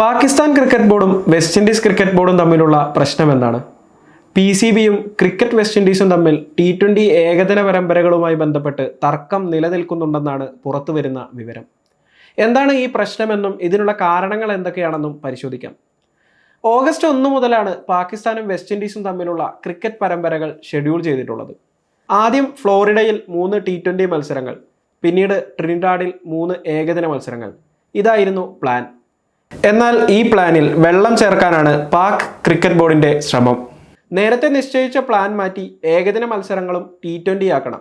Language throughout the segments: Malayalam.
പാകിസ്ഥാൻ ക്രിക്കറ്റ് ബോർഡും വെസ്റ്റ് ഇൻഡീസ് ക്രിക്കറ്റ് ബോർഡും തമ്മിലുള്ള പ്രശ്നം എന്താണ്? പി സി ബിയും ക്രിക്കറ്റ് വെസ്റ്റ് ഇൻഡീസും തമ്മിൽ ടി ട്വന്റി ഏകദിന പരമ്പരകളുമായി ബന്ധപ്പെട്ട് തർക്കം നിലനിൽക്കുന്നുണ്ടെന്നാണ് പുറത്തു വരുന്ന വിവരം. എന്താണ് ഈ പ്രശ്നമെന്നും ഇതിനുള്ള കാരണങ്ങൾ എന്തൊക്കെയാണെന്നും പരിശോധിക്കാം. ഓഗസ്റ്റ് ഒന്ന് മുതലാണ് പാകിസ്ഥാനും വെസ്റ്റ് ഇൻഡീസും തമ്മിലുള്ള ക്രിക്കറ്റ് പരമ്പരകൾ ഷെഡ്യൂൾ ചെയ്തിട്ടുള്ളത്. ആദ്യം ഫ്ലോറിഡയിൽ മൂന്ന് ടി ട്വന്റി മത്സരങ്ങൾ പിന്നീട് ട്രിനിഡാഡിൽ മൂന്ന് ഏകദിന മത്സരങ്ങൾ. ഇതായിരുന്നു പ്ലാൻ. എന്നാൽ ഈ പ്ലാനിൽ വെള്ളം ചേർക്കാനാണ് പാക് ക്രിക്കറ്റ് ബോർഡിന്റെ ശ്രമം. നേരത്തെ നിശ്ചയിച്ച പ്ലാൻ മാറ്റി ഏകദിന മത്സരങ്ങളും ടി ട്വന്റി ആക്കണം.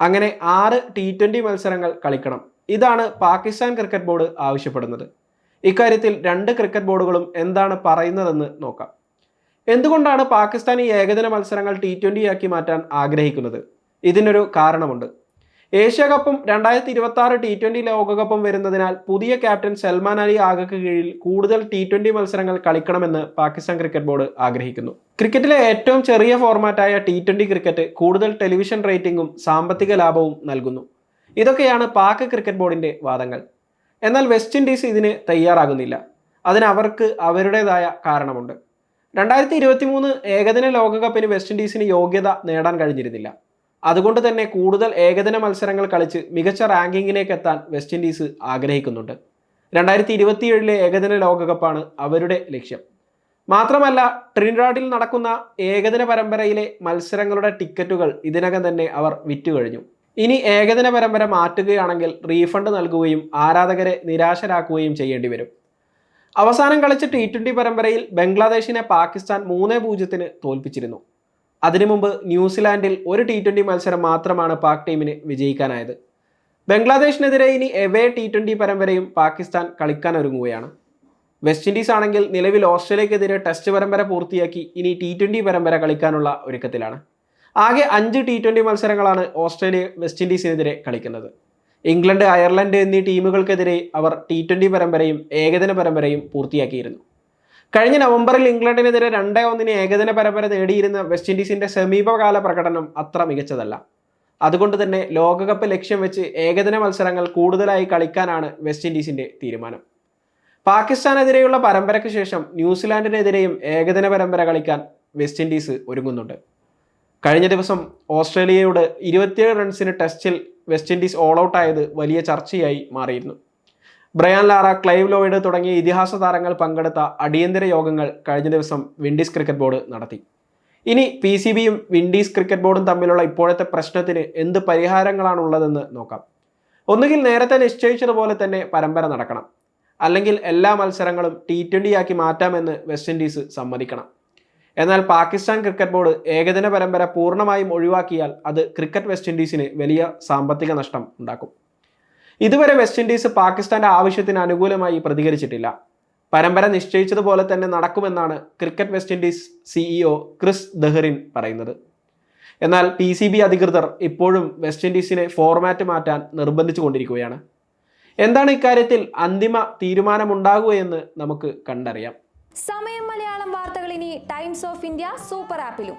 അങ്ങനെ ആറ് ടി ട്വന്റി മത്സരങ്ങൾ കളിക്കണം. ഇതാണ് പാകിസ്ഥാൻ ക്രിക്കറ്റ് ബോർഡ് ആവശ്യപ്പെടുന്നത്. ഇക്കാര്യത്തിൽ രണ്ട് ക്രിക്കറ്റ് ബോർഡുകളും എന്താണ് പറയുന്നതെന്ന് നോക്കാം. എന്തുകൊണ്ടാണ് പാകിസ്ഥാൻ ഈ ഏകദിന മത്സരങ്ങൾ ടി ട്വന്റി ആക്കി മാറ്റാൻ ആഗ്രഹിക്കുന്നത്? ഇതിനൊരു കാരണമുണ്ട്. ഏഷ്യ കപ്പും രണ്ടായിരത്തി ഇരുപത്തി ആറ് ടി ട്വന്റി ലോകകപ്പും വരുന്നതിനാൽ പുതിയ ക്യാപ്റ്റൻ സൽമാൻ അലി ആഗക്ക് കീഴിൽ കൂടുതൽ ടി ട്വന്റി മത്സരങ്ങൾ കളിക്കണമെന്ന് പാകിസ്ഥാൻ ക്രിക്കറ്റ് ബോർഡ് ആഗ്രഹിക്കുന്നു. ക്രിക്കറ്റിലെ ഏറ്റവും ചെറിയ ഫോർമാറ്റായ ടി ട്വന്റി ക്രിക്കറ്റ് കൂടുതൽ ടെലിവിഷൻ റേറ്റിംഗും സാമ്പത്തിക ലാഭവും നൽകുന്നു. ഇതൊക്കെയാണ് പാക് ക്രിക്കറ്റ് ബോർഡിന്റെ വാദങ്ങൾ. എന്നാൽ വെസ്റ്റ് ഇൻഡീസ് ഇതിന് തയ്യാറാകുന്നില്ല. അതിന് അവർക്ക് അവരുടേതായ കാരണമുണ്ട്. രണ്ടായിരത്തി ഇരുപത്തി മൂന്ന് ഏകദിന ലോകകപ്പിന് വെസ്റ്റ് ഇൻഡീസിന് യോഗ്യത നേടാൻ കഴിഞ്ഞിരുന്നില്ല. അതുകൊണ്ട് തന്നെ കൂടുതൽ ഏകദിന മത്സരങ്ങൾ കളിച്ച് മികച്ച റാങ്കിങ്ങിലേക്ക് എത്താൻ വെസ്റ്റ് ഇൻഡീസ് ആഗ്രഹിക്കുന്നുണ്ട്. രണ്ടായിരത്തി ഇരുപത്തിയേഴിലെ ഏകദിന ലോകകപ്പാണ് അവരുടെ ലക്ഷ്യം. മാത്രമല്ല ട്രിനിഡാഡിൽ നടക്കുന്ന ഏകദിന പരമ്പരയിലെ മത്സരങ്ങളുടെ ടിക്കറ്റുകൾ ഇതിനകം തന്നെ അവർ വിറ്റുകഴിഞ്ഞു ഇനി ഏകദിന പരമ്പര മാറ്റുകയാണെങ്കിൽ റീഫണ്ട് നൽകുകയും ആരാധകരെ നിരാശരാക്കുകയും ചെയ്യേണ്ടി വരും. അവസാനം കളിച്ച ടി ട്വന്റി പരമ്പരയിൽ ബംഗ്ലാദേശിനെ പാകിസ്ഥാൻ മൂന്ന് പൂജ്യത്തിന് തോൽപ്പിച്ചിരുന്നു. അതിനു മുമ്പ് ന്യൂസിലാൻഡിൽ ഒരു ടി ട്വന്റി മത്സരം മാത്രമാണ് പാക് ടീമിന് വിജയിക്കാനായത്. ബംഗ്ലാദേശിനെതിരെ ഇനി എവേ ടി ട്വന്റി പരമ്പരയും പാകിസ്ഥാൻ കളിക്കാൻ ഒരുങ്ങുകയാണ്. വെസ്റ്റ് ഇൻഡീസ് ആണെങ്കിൽ നിലവിൽ ഓസ്ട്രേലിയക്കെതിരെ ടെസ്റ്റ് പരമ്പര പൂർത്തിയാക്കി ഇനി ടി ട്വന്റി പരമ്പര കളിക്കാനുള്ള ഒരുക്കത്തിലാണ്. ആകെ അഞ്ച് ടി ട്വന്റി മത്സരങ്ങളാണ് ഓസ്ട്രേലിയ വെസ്റ്റ് ഇൻഡീസിനെതിരെ കളിക്കുന്നത്. ഇംഗ്ലണ്ട് അയർലൻഡ് എന്നീ ടീമുകൾക്കെതിരെ അവർ ടി ട്വന്റി പരമ്പരയും ഏകദിന പരമ്പരയും പൂർത്തിയാക്കിയിരുന്നു. കഴിഞ്ഞ നവംബറിൽ ഇംഗ്ലണ്ടിനെതിരെ രണ്ടേ ഒന്നിന് ഏകദിന പരമ്പര നേടിയിരുന്ന വെസ്റ്റ് ഇൻഡീസിന്റെ സമീപകാല പ്രകടനം അത്ര മികച്ചതല്ല. അതുകൊണ്ട് തന്നെ ലോകകപ്പ് ലക്ഷ്യം വെച്ച് ഏകദിന മത്സരങ്ങൾ കൂടുതലായി കളിക്കാനാണ് വെസ്റ്റ് ഇൻഡീസിന്റെ തീരുമാനം. പാകിസ്ഥാനെതിരെയുള്ള പരമ്പരയ്ക്ക് ശേഷം ന്യൂസിലാൻഡിനെതിരെയും ഏകദിന പരമ്പര കളിക്കാൻ വെസ്റ്റ് ഇൻഡീസ് ഒരുങ്ങുന്നുണ്ട്. കഴിഞ്ഞ ദിവസം ഓസ്ട്രേലിയയോട് ഇരുപത്തിയേഴ് റൺസിന് ടെസ്റ്റിൽ വെസ്റ്റ് ഇൻഡീസ് ഓൾ ഔട്ട് ആയത് വലിയ ചർച്ചയായി മാറിയിരുന്നു. ബ്രയാൻ ലാറ ക്ലൈവ് ലോയിഡ് തുടങ്ങിയ ഇതിഹാസ താരങ്ങൾ പങ്കെടുത്ത അടിയന്തര യോഗങ്ങൾ കഴിഞ്ഞ ദിവസം വിൻഡീസ് ക്രിക്കറ്റ് ബോർഡ് നടത്തി. ഇനി പി സി ബിയും വിൻഡീസ് ക്രിക്കറ്റ് ബോർഡും തമ്മിലുള്ള ഇപ്പോഴത്തെ പ്രശ്നത്തിന് എന്ത് പരിഹാരങ്ങളാണുള്ളതെന്ന് നോക്കാം. ഒന്നുകിൽ നേരത്തെ നിശ്ചയിച്ചതുപോലെ തന്നെ പരമ്പര നടക്കണം. അല്ലെങ്കിൽ എല്ലാ മത്സരങ്ങളും ടി ട്വന്റി ആക്കി മാറ്റാമെന്ന് വെസ്റ്റ് ഇൻഡീസ് സമ്മതിക്കണം. എന്നാൽ പാകിസ്ഥാൻ ക്രിക്കറ്റ് ബോർഡ് ഏകദിന പരമ്പര പൂർണമായും ഒഴിവാക്കിയാൽ അത് ക്രിക്കറ്റ് വെസ്റ്റ് ഇൻഡീസിന് വലിയ സാമ്പത്തിക നഷ്ടം ഉണ്ടാക്കും. ഇതുവരെ വെസ്റ്റ് ഇൻഡീസ് പാകിസ്ഥാന്റെ ആവശ്യത്തിന് അനുകൂലമായി പ്രതികരിച്ചിട്ടില്ല. പരമ്പര നിശ്ചയിച്ചതുപോലെ തന്നെ നടക്കുമെന്നാണ് cricket West Indies CEO Chris Dehring പറയുന്നത്. എന്നാൽ പി സി ബി അധികൃതർ ഇപ്പോഴും വെസ്റ്റ് ഇൻഡീസിനെ ഫോർമാറ്റ് മാറ്റാൻ നിർബന്ധിച്ചു കൊണ്ടിരിക്കുകയാണ് എന്താണ് ഇക്കാര്യത്തിൽ അന്തിമ തീരുമാനമുണ്ടാകുകയെന്ന് നമുക്ക് കണ്ടറിയാം. സമയം മലയാളം വാർത്തകൾ ഇനി ടൈംസ് ഓഫ് ഇന്ത്യ സൂപ്പർ ആപ്പിലും